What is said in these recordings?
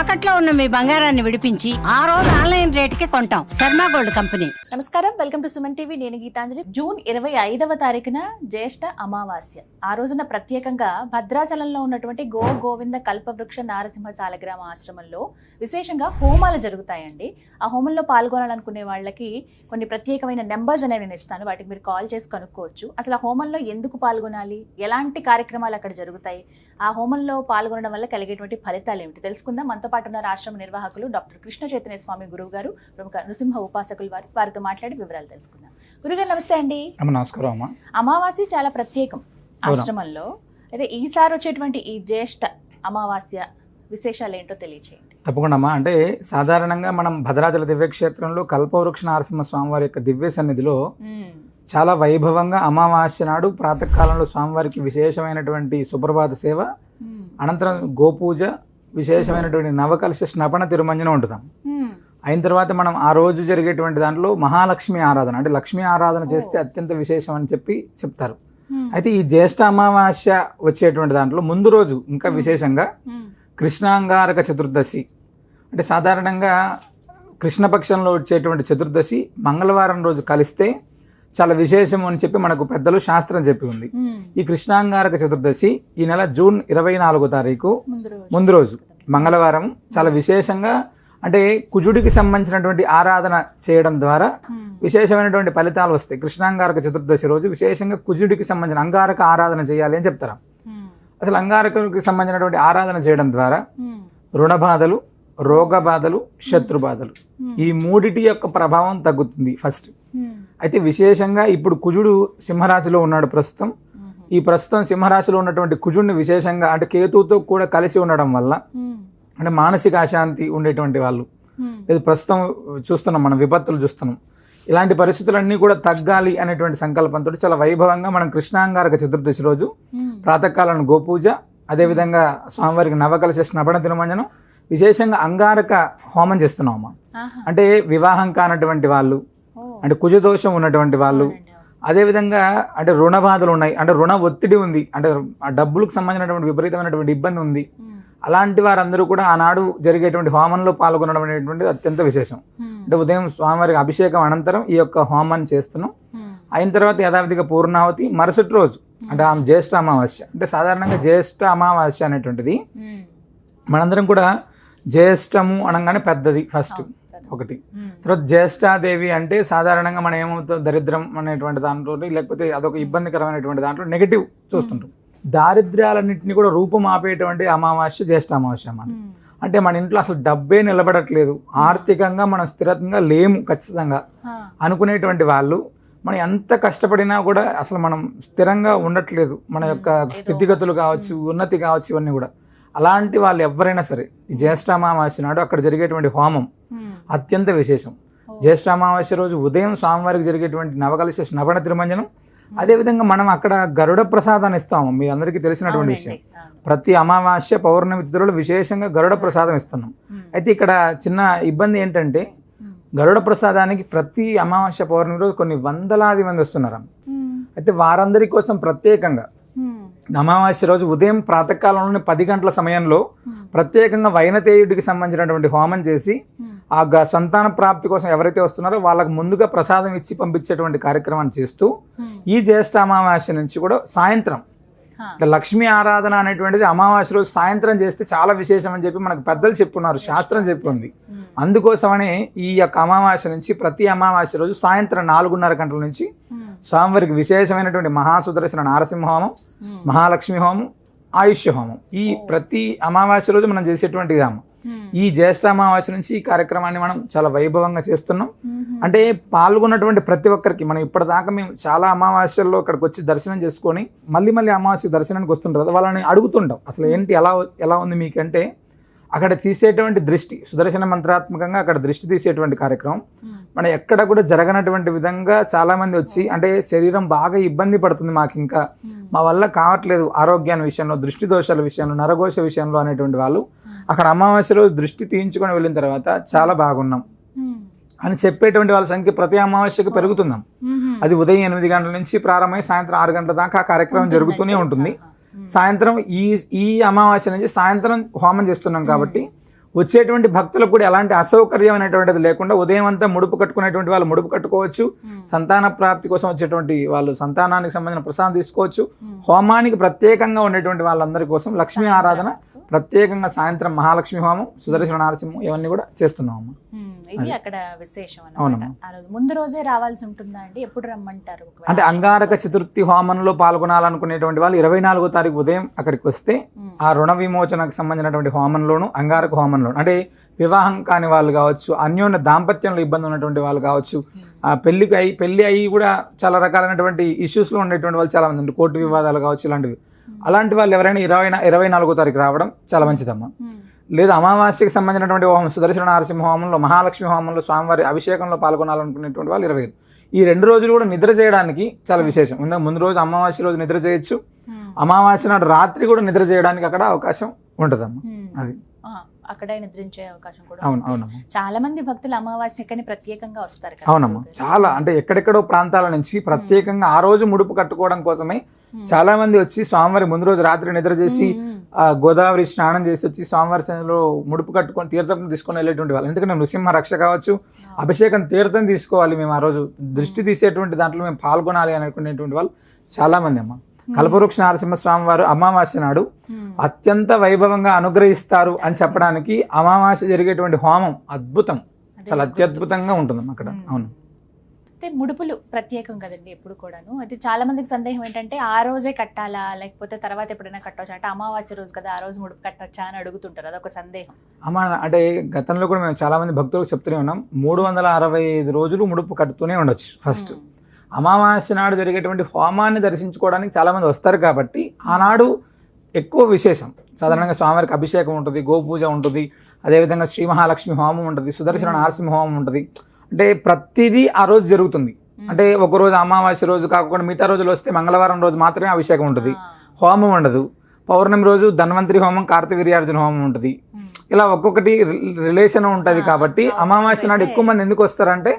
తాకట్లో ఉన్న మీ బంగారాన్ని విడిపించి ఆ రోజు ఆన్లైన్ రేటుకి కొంటాం. Sharma gold company. నమస్కారం. Welcome to Suman TV. నేను గీతాంజలి. జూన్ ఇరవై ఐదవ తారీఖున జ్యేష్ఠ అమావాస్య. ఆ రోజున ప్రత్యేకంగా భద్రాచలంలో ఉన్నటువంటి గో గోవింద కల్పవృక్ష నారసింహ సాలగ్రామ ఆశ్రమంలో విశేషంగా హోమాలు జరుగుతాయండి. ఆ హోమంలో పాల్గొనాలనుకునే వాళ్ళకి కొన్ని ప్రత్యేకమైన నెంబర్స్ అనేవి నేను ఇస్తాను. వాటికి మీరు కాల్ చేసి కనుక్కోవచ్చు. అసలు ఆ హోమంలో ఎందుకు పాల్గొనాలి? ఎలాంటి కార్యక్రమాలు అక్కడ జరుగుతాయి? ఆ హోమంలో పాల్గొనడం వల్ల కలిగేటువంటి ఫలితాలు ఏమిటి? తెలుసుకుందాం. మనతో పాటు ఉన్న ఆశ్రమ నిర్వాహకులు డాక్టర్ కృష్ణ చైతన్య స్వామి గురువు గారు ప్రముఖ నృసింహ ఉపాసకులు వారు వారితో మాట్లాడి వివరాలు తెలుసుకుందాం. గురుగారు నమస్తే అండి. నమస్కారం అమ్మ. అమావాస్య చాలా ప్రత్యేకం ఆశ్రమంలో. అయితే ఈసారి వచ్చేటువంటి ఈ జ్యేష్ఠ అమావాస్య విశేషాలు ఏంటో తెలియచేయండి. తప్పకుండా అమ్మా. అంటే సాధారణంగా మనం భద్రాచల దివ్యక్షేత్రంలో కల్పవృక్ష నరసింహ స్వామివారి యొక్క దివ్య సన్నిధిలో చాలా వైభవంగా అమావాస్య నాడు ప్రాతకాలంలో స్వామివారికి విశేషమైనటువంటి సుప్రభాత సేవ అనంతరం గోపూజ విశేషమైనటువంటి నవకలశ స్నపన తిరుమంజనం ఉంటున్నాం అయిన తర్వాత మనం ఆ రోజు జరిగేటువంటి దాంట్లో మహాలక్ష్మి ఆరాధన అంటే లక్ష్మీ ఆరాధన చేస్తే అత్యంత విశేషం అని చెప్పి చెప్తారు. అయితే ఈ జ్యేష్ఠ అమావాస్య వచ్చేటువంటి దాంట్లో ముందు రోజు ఇంకా విశేషంగా కృష్ణాంగారక చతుర్దశి అంటే సాధారణంగా కృష్ణపక్షంలో వచ్చేటువంటి చతుర్దశి మంగళవారం రోజు కలిస్తే చాలా విశేషం అని చెప్పి మనకు పెద్దలు శాస్త్రం చెప్పి ఉంది. ఈ కృష్ణాంగారక చతుర్దశి ఈ నెల జూన్ ఇరవై నాలుగో తారీఖు ముందు రోజు. మంగళవారం చాలా విశేషంగా అంటే కుజుడికి సంబంధించినటువంటి ఆరాధన చేయడం ద్వారా విశేషమైనటువంటి ఫలితాలు వస్తాయి. కృష్ణాంగారక చతుర్దశి రోజు విశేషంగా కుజుడికి సంబంధించిన అంగారక ఆరాధన చేయాలి అని చెప్తారు. అసలు అంగారకుడికి సంబంధించినటువంటి ఆరాధన చేయడం ద్వారా రుణ బాధలు రోగ బాధలు శత్రు బాధలు ఈ మూడిటి యొక్క ప్రభావం తగ్గుతుంది ఫస్ట్. అయితే విశేషంగా ఇప్పుడు కుజుడు సింహరాశిలో ఉన్నాడు ప్రస్తుతం. ఈ ప్రస్తుతం సింహరాశిలో ఉన్నటువంటి కుజుడిని విశేషంగా అంటే కేతువుతో కూడా కలిసి ఉండడం వల్ల అంటే మానసిక అశాంతి ఉండేటువంటి వాళ్ళు. ఇది ప్రస్తుతం చూస్తున్నాం మనం విపత్తులు చూస్తున్నాం. ఇలాంటి పరిస్థితులన్నీ కూడా తగ్గాలి అనేటువంటి సంకల్పంతో చాలా వైభవంగా మనం కృష్ణాంగారక చతుర్దశి రోజు ప్రాతకాలను గోపూజ అదేవిధంగా స్వామివారికి నవకలశ స్నపన తిరుమంజనం విశేషంగా అంగారక హోమం చేస్తున్నాం అమ్మ అంటే వివాహం కానటువంటి వాళ్ళు అంటే కుజదోషం ఉన్నటువంటి వాళ్ళు అదేవిధంగా అంటే రుణ బాధలు ఉన్నాయి అంటే రుణ ఒత్తిడి ఉంది అంటే ఆ డబ్బులకు సంబంధించినటువంటి విపరీతమైనటువంటి ఇబ్బంది ఉంది. అలాంటి వారందరూ కూడా ఆనాడు జరిగేటువంటి హోమంలో పాల్గొనడం అనేటువంటిది అత్యంత విశేషం. అంటే ఉదయం స్వామివారికి అభిషేకం అనంతరం ఈ యొక్క హోమాన్ని చేస్తున్నాం. అయిన తర్వాత యథావిధిగా పూర్ణావతి మరుసటి రోజు అంటే ఆమె జ్యేష్ఠ అమావాస్య అంటే సాధారణంగా జ్యేష్ఠ అమావాస్య అనేటువంటిది. మనందరం కూడా జ్యేష్ఠము అనగానే పెద్దది ఫస్ట్ ఒకటి. తర్వాత జ్యేష్ఠాదేవి అంటే సాధారణంగా మనం ఏమవుతుంది దరిద్రం అనేటువంటి దాంట్లో లేకపోతే అదొక ఇబ్బందికరమైనటువంటి దాంట్లో నెగిటివ్ చూస్తుంటాం. దారిద్ర్యాలన్నింటినీ కూడా రూపం ఆపేటువంటి అమావాస్య జ్యేష్ఠ అమావాస్య మన అంటే మన ఇంట్లో అసలు డబ్బే నిలబడట్లేదు. ఆర్థికంగా మనం స్థిరంగా లేము ఖచ్చితంగా. అనుకునేటువంటి వాళ్ళు మనం ఎంత కష్టపడినా కూడా అసలు మనం స్థిరంగా ఉండట్లేదు. మన యొక్క స్థితిగతులు కావచ్చు ఉన్నతి కావచ్చు ఇవన్నీ కూడా. అలాంటి వాళ్ళు ఎవరైనా సరే ఈ జ్యేష్ఠ అమావాస్య నాడు అక్కడ జరిగేటువంటి హోమం అత్యంత విశేషం. జ్యేష్ఠ అమావాస్య రోజు ఉదయం స్వామివారికి జరిగేటువంటి నవకలశ స్నపన తిరుమంజనం. అదేవిధంగా మనం అక్కడ గరుడ ప్రసాదాన్ని ఇస్తాము. మీ అందరికీ తెలిసినటువంటి విషయం. ప్రతి అమావాస్య పౌర్ణమి తిథులలో విశేషంగా గరుడ ప్రసాదం ఇస్తున్నాం. అయితే ఇక్కడ చిన్న ఇబ్బంది ఏంటంటే గరుడ ప్రసాదానికి ప్రతి అమావాస్య పౌర్ణమి రోజు కొన్ని వందలాది మంది వస్తున్నారు అయితే వారందరి కోసం ప్రత్యేకంగా అమావాస్య రోజు ఉదయం ప్రాతకాలంలోని పది గంటల సమయంలో ప్రత్యేకంగా వైనతేయుడికి సంబంధించినటువంటి హోమం చేసి ఆ గ- సంతాన ప్రాప్తి కోసం ఎవరైతే వస్తున్నారో వాళ్ళకు ముందుగా ప్రసాదం ఇచ్చి పంపించేటువంటి కార్యక్రమాన్ని చేస్తూ ఈ జ్యేష్ఠ అమావాస్య నుంచి కూడా సాయంత్రం అంటే లక్ష్మీ ఆరాధన అనేటువంటిది అమావాస్య రోజు సాయంత్రం చేస్తే చాలా విశేషం అని చెప్పి మనకు పెద్దలు చెప్పున్నారు శాస్త్రం చెప్పింది అందుకోసమనే ఈ యొక్క అమావాస్య నుంచి ప్రతి అమావాస్య రోజు సాయంత్రం నాలుగున్నర గంటల నుంచి స్వామివారికి విశేషమైనటువంటి మహాసుదర్శన నారసింహ హోమం మహాలక్ష్మి హోమం ఆయుష్య హోమం ఈ ప్రతి అమావాస్య రోజు మనం చేసేటువంటి విధానం ఈ జ్యేష్ఠ అమావాస్య నుంచి ఈ కార్యక్రమాన్ని మనం చాలా వైభవంగా చేస్తున్నాం. అంటే పాల్గొన్నటువంటి ప్రతి ఒక్కరికి మనం ఇప్పటిదాకా మేము చాలా అమావాస్యల్లో ఇక్కడికి వచ్చి దర్శనం చేసుకొని మళ్ళీ మళ్ళీ అమావాస్య దర్శనానికి వస్తుంటారు వాళ్ళని అడుగుతుంటాం. అసలు ఏంటి ఎలా ఎలా ఉంది మీకంటే అక్కడ తీసేటువంటి దృష్టి సుదర్శన మంత్రాత్మకంగా అక్కడ దృష్టి తీసేటువంటి కార్యక్రమం. మన ఎక్కడ కూడా జరగనటువంటి విధంగా చాలా మంది వచ్చి అంటే శరీరం బాగా ఇబ్బంది పడుతుంది మాకు ఇంకా మా వల్ల కావట్లేదు ఆరోగ్యాన్ని విషయంలో దృష్టి దోషాల విషయంలో నరఘోష విషయంలో అనేటువంటి వాళ్ళు. అక్కడ అమావాస్యలో దృష్టి తీయించుకొని వెళ్ళిన తర్వాత చాలా బాగున్నాం. అని చెప్పేటువంటి వాళ్ళ సంఖ్య ప్రతి అమావాస్యకి పెరుగుతున్నాం అది ఉదయం ఎనిమిది గంటల నుంచి ప్రారంభమై సాయంత్రం ఆరు గంటల దాకా ఆ కార్యక్రమం జరుగుతూనే ఉంటుంది. సాయంత్రం ఈ ఈ అమావాస్య నుంచి సాయంత్రం హోమం చేస్తున్నాం కాబట్టి వచ్చేటువంటి భక్తులకు కూడా ఎలాంటి అసౌకర్యం అనేటువంటిది లేకుండా ఉదయం అంతా ముడుపు కట్టుకునేటువంటి వాళ్ళు ముడుపు కట్టుకోవచ్చు. సంతాన ప్రాప్తి కోసం వచ్చేటువంటి వాళ్ళు సంతానానికి సంబంధించిన ప్రసాదం తీసుకోవచ్చు. హోమానికి ప్రత్యేకంగా ఉండేటువంటి వాళ్ళందరి కోసం లక్ష్మీ ఆరాధన ప్రత్యేకంగా సాయంత్రం మహాలక్ష్మి హోమం సుదర్శన నరసింహం ఇవన్నీ కూడా చేస్తున్నాం ఇది అక్కడ విశేషం అన్నమాట. ముందు రోజే రావాల్సి ఉంటుందా అండి? ఎప్పుడు రమ్మంటారు అంటే అంగారక చతుర్థి హోమంలో పాల్గొనాలనుకునేటువంటి వాళ్ళు ఇరవై నాలుగో తారీఖు ఉదయం అక్కడికి వస్తే ఆ రుణ విమోచనకు సంబంధించినటువంటి హోమంలోను అంగారక హోమంలోను అంటే వివాహం కాని వాళ్ళు కావచ్చు అన్యోన్య దాంపత్యంలో ఇబ్బంది ఉన్నటువంటి వాళ్ళు కావచ్చు ఆ పెళ్ళికి అయి పెళ్ళి అయ్యి కూడా చాలా రకాలైనటువంటి ఇష్యూస్లో ఉండేటువంటి వాళ్ళు చాలా మంది ఉంటారు. కోర్టు వివాదాలు కావచ్చు ఇలాంటివి. అలాంటి వాళ్ళు ఎవరైనా ఇరవై ఇరవై నాలుగో తారీఖు రావడం చాలా మంచిదమ్మా. ఉమ్, లేదా అమావాస్యకి సంబంధించినటువంటి హోమం సుదర్శన నరసింహ హోమంలో మహాలక్ష్మి హోమంలో స్వామివారి అభిషేకంలో పాల్గొనాలనుకునేటువంటి వాళ్ళు ఇరవై ఈ రెండు రోజులు కూడా నిద్ర చేయడానికి చాలా విశేషం. ముందు ముందు రోజు అమావాస్య రోజు నిద్ర చేయొచ్చు. ఉమ్, అమావాస్య నాడు రాత్రి కూడా నిద్ర చేయడానికి అక్కడ అవకాశం ఉంటుందమ్మా. ఉమ్. అది. అక్కడే నిద్రించే అవకాశం కూడా అవును చాలా మంది భక్తులు అమావాస్యకని ప్రత్యేకంగా వస్తారు అవునమ్మా. చాలా అంటే ఎక్కడెక్కడో ప్రాంతాల నుంచి ప్రత్యేకంగా ఆ రోజు ముడుపు కట్టుకోవడం కోసమే చాలా మంది వచ్చి స్వామివారి ముందు రోజు రాత్రి నిద్ర చేసి గోదావరి స్నానం చేసి వచ్చి స్వామివారి సన్నిధిలో ముడుపు కట్టుకొని తీర్థం తీసుకొని వెళ్ళేటువంటి వాళ్ళు. ఎందుకంటే నృసింహ రక్ష కావచ్చు అభిషేకం తీర్థం తీసుకోవాలి మేము ఆ రోజు. దృష్టి తీసేటువంటి దాంట్లో మేము పాల్గొనాలి అనుకునేటువంటి వాళ్ళు చాలా మంది అమ్మ. కల్పవృక్ష నరసింహ స్వామి వారు అమావాస్య నాడు అత్యంత వైభవంగా అనుగ్రహిస్తారు అని చెప్పడానికి అమావాస్య జరిగేటువంటి హోమం అద్భుతం. అదే చాలా. అత్యద్భుతంగా ఉంటుంది అక్కడ. అవును. అయితే ముడుపులు ప్రత్యేకం కదండి ఎప్పుడు కూడాను. అయితే చాలా మందికి సందేహం ఏంటంటే ఆ రోజే కట్టాలా? లేకపోతే తర్వాత ఎప్పుడైనా కట్టవచ్చా అంటే అమావాస్య రోజు కదా ఆ రోజు ముడుపు కట్టవచ్చా అని అడుగుతుంటారు. అదొక సందేహం. అమ్మ అంటే గతంలో కూడా మేము చాలా మంది భక్తులకు చెప్తూనే ఉన్నాం. మూడు వందల అరవై ఐదు రోజులు ముడుపు కట్టుతూనే ఉండొచ్చు ఫస్ట్. అమావాస్య నాడు జరిగేటువంటి హోమాన్ని దర్శించుకోవడానికి చాలా మంది వస్తారు కాబట్టి ఆనాడు ఎక్కువ విశేషం. సాధారణంగా స్వామివారికి అభిషేకం ఉంటుంది గోపూజ ఉంటుంది అదేవిధంగా శ్రీ మహాలక్ష్మి హోమం ఉంటుంది సుదర్శన నరసింహ హోమం ఉంటుంది. అంటే ప్రతిదీ ఆ రోజు జరుగుతుంది. అంటే ఒక రోజు అమావాస్య రోజు కాకుండా మిగతా రోజులు వస్తే మంగళవారం రోజు మాత్రమే అభిషేకం ఉంటుంది. హోమం ఉండదు. పౌర్ణమి రోజు ధన్వంతరి హోమం కార్తవీర్యార్జున హోమం ఉంటుంది. ఇలా ఒక్కొక్కటి రిలేషన్ ఉంటుంది కాబట్టి అమావాస్య నాడు ఎక్కువ మంది ఎందుకు వస్తారంటే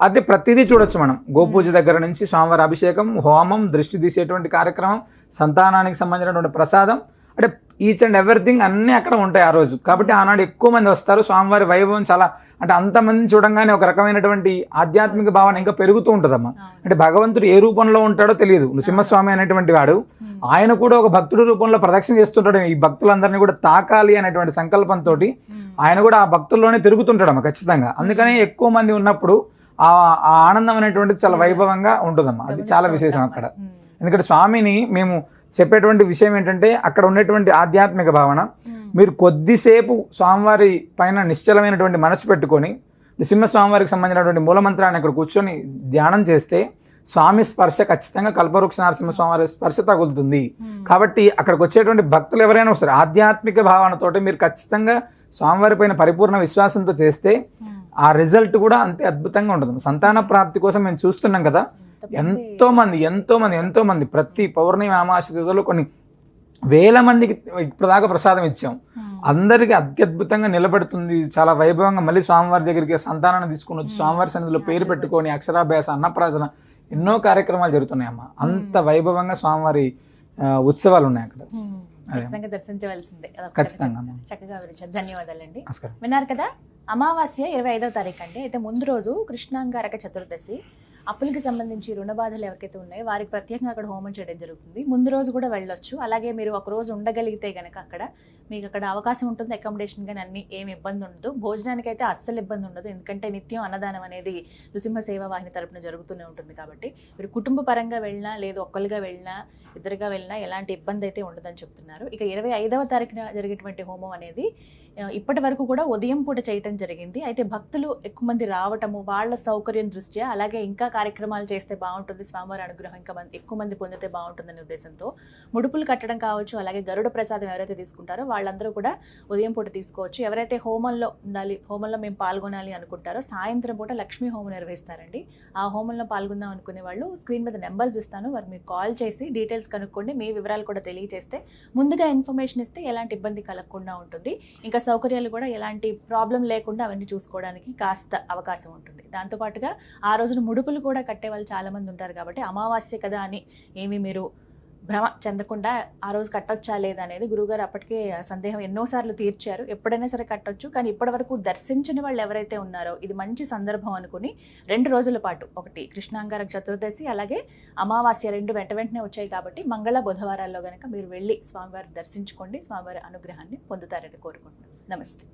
అది ప్రతిదీ చూడొచ్చు మనం. గోపూజ దగ్గర నుంచి స్వామివారి అభిషేకం హోమం దృష్టి తీసేటువంటి కార్యక్రమం సంతానానికి సంబంధించినటువంటి ప్రసాదం అంటే ఈచ్ అండ్ ఎవ్రీథింగ్ అన్నీ అక్కడ ఉంటాయి ఆ రోజు. కాబట్టి ఆనాడు ఎక్కువ మంది వస్తారు. స్వామివారి వైభవం చాలా అంటే అంతమందిని చూడంగానే ఒక రకమైనటువంటి ఆధ్యాత్మిక భావన ఇంకా పెరుగుతూ ఉంటుందమ్మా. అంటే భగవంతుడు ఏ రూపంలో ఉంటాడో తెలియదు. నృసింహస్వామి అనేటువంటి వాడు ఆయన కూడా ఒక భక్తుడి రూపంలో ప్రదక్షిణ చేస్తుంటాడు. ఈ భక్తులందరినీ కూడా తాకాలి అనేటువంటి సంకల్పంతో ఆయన కూడా ఆ భక్తుల్లోనే తిరుగుతుంటాడమ్మా ఖచ్చితంగా. అందుకని ఎక్కువ మంది ఉన్నప్పుడు ఆ ఆనందం అనేటువంటిది చాలా వైభవంగా ఉంటుందమ్మా. అది చాలా విశేషం అక్కడ. ఉమ్, ఎందుకంటే స్వామిని మేము చెప్పేటువంటి విషయం ఏంటంటే అక్కడ ఉన్నటువంటి ఆధ్యాత్మిక భావన. ఉమ్, మీరు కొద్దిసేపు స్వామివారి పైన నిశ్చలమైనటువంటి మనసు పెట్టుకొని నృసింహ స్వామివారికి సంబంధించినటువంటి మూలమంత్రాన్ని అక్కడ కూర్చొని ధ్యానం చేస్తే స్వామి స్పర్శ ఖచ్చితంగా కల్పవృక్ష నరసింహ స్వామివారి స్పర్శ తగులుతుంది. కాబట్టి అక్కడికి వచ్చేటువంటి భక్తులు ఎవరైనా వస్తారు. ఆధ్యాత్మిక భావనతోటి మీరు ఖచ్చితంగా స్వామివారి పైన పరిపూర్ణ విశ్వాసంతో చేస్తే. ఆ రిజల్ట్ కూడా అంతే అద్భుతంగా ఉంటుంది. సంతాన ప్రాప్తి కోసం మేము చూస్తున్నాం కదా. ఎంతో మంది ఎంతో మంది ఎంతో మంది ప్రతి పౌర్ణమి అమావాస్య తిథుల్లో కొన్ని వేల మందికి ఇప్పటిదాకా ప్రసాదం ఇచ్చాం. అందరికి అత్యద్భుతంగా నిలబెడుతుంది. చాలా వైభవంగా మళ్ళీ స్వామివారి దగ్గరికి సంతానాన్ని తీసుకొని వచ్చి స్వామివారి సన్నిధిలో పేరు పెట్టుకొని అక్షరాభ్యాస అన్నప్రాసన ఎన్నో కార్యక్రమాలు జరుగుతున్నాయి అమ్మ అంత వైభవంగా స్వామివారి ఉత్సవాలు ఉన్నాయి అక్కడ. ఖచ్చితంగా దర్శించవలసిందే. ఖచ్చితంగా. చక్కగా వివరించారు. ధన్యవాదాలండి. విన్నారు కదా అమావాస్య ఇరవై ఐదవ తారీఖు అంటే అయితే ముందు రోజు కృష్ణాంగారక చతుర్దశి. అప్పులకి సంబంధించి రుణ బాధలు ఎవరికైతే ఉన్నాయో వారికి ప్రత్యేకంగా అక్కడ హోమం చేయడం జరుగుతుంది. ముందు రోజు కూడా వెళ్ళొచ్చు. అలాగే మీరు ఒక రోజు ఉండగలిగితే గనక అక్కడ మీకు అక్కడ అవకాశం ఉంటుంది అకామిడేషన్ కానీ అన్ని ఏమి ఇబ్బంది ఉండదు. భోజనానికి అయితే అస్సలు ఇబ్బంది ఉండదు. ఎందుకంటే నిత్యం అన్నదానం అనేది నృసింహ సేవా వాహిని తరపున జరుగుతూనే ఉంటుంది కాబట్టి మీరు కుటుంబ పరంగా వెళ్ళినా లేదు ఒక్కరుగా వెళ్ళినా ఇద్దరుగా వెళ్ళినా ఎలాంటి ఇబ్బంది అయితే ఉండదని చెప్తున్నారు. ఇక ఇరవై ఐదవ తారీఖున జరిగేటువంటి హోమం అనేది ఇప్పటి వరకు కూడా ఉదయం పూట చేయటం జరిగింది. అయితే భక్తులు ఎక్కువ మంది రావటము వాళ్ళ సౌకర్యం దృష్ట్యా అలాగే ఇంకా కార్యక్రమాలు చేస్తే బాగుంటుంది స్వామివారి అనుగ్రహం ఇంకా మంది ఎక్కువ మంది పొందితే బాగుంటుందనే ఉద్దేశంతో ముడుపులు కట్టడం కావచ్చు అలాగే గరుడ ప్రసాదం ఎవరైతే తీసుకుంటారో వాళ్ళందరూ కూడా ఉదయం పూట తీసుకోవచ్చు. ఎవరైతే హోమంలో ఉండాలి హోమంలో మేము పాల్గొనాలి అనుకుంటారో సాయంత్రం పూట లక్ష్మీ హోమం నిర్వహిస్తారండి. ఆ హోమంలో పాల్గొందాం అనుకునే వాళ్ళు స్క్రీన్ మీద నెంబర్స్ ఇస్తాను. వారు మీకు కాల్ చేసి డీటెయిల్స్ కనుక్కోండి. మీ వివరాలు కూడా తెలియజేస్తే ముందుగా ఇన్ఫర్మేషన్ ఇస్తే ఎలాంటి ఇబ్బంది కలగకుండా ఉంటుంది. ఇంకా సౌకర్యాలు కూడా ఎలాంటి ప్రాబ్లం లేకుండా అవన్నీ చూసుకోవడానికి కాస్త అవకాశం ఉంటుంది. దాంతోపాటుగా ఆ రోజున ముడుపులు కూడా కట్టే వాళ్ళు చాలామంది ఉంటారు కాబట్టి అమావాస్య కదా అని ఏమి మీరు భ్రమ చెందకుండా ఆ రోజు కట్టొచ్చా లేదా అనేది గురువుగారు అప్పటికే సందేహం ఎన్నోసార్లు తీర్చారు. ఎప్పుడైనా సరే కట్టొచ్చు. కానీ ఇప్పటి వరకు దర్శించిన వాళ్ళు ఎవరైతే ఉన్నారో ఇది మంచి సందర్భం అనుకుని రెండు రోజుల పాటు ఒకటి కృష్ణాంగారక చతుర్దశి అలాగే అమావాస్య రెండు వెంట వెంటనే వచ్చాయి కాబట్టి మంగళ బుధవారాల్లో కనుక మీరు వెళ్ళి స్వామివారి దర్శించుకోండి. స్వామివారి అనుగ్రహాన్ని పొందుతారని కోరుకుంటున్నాను నమస్తే.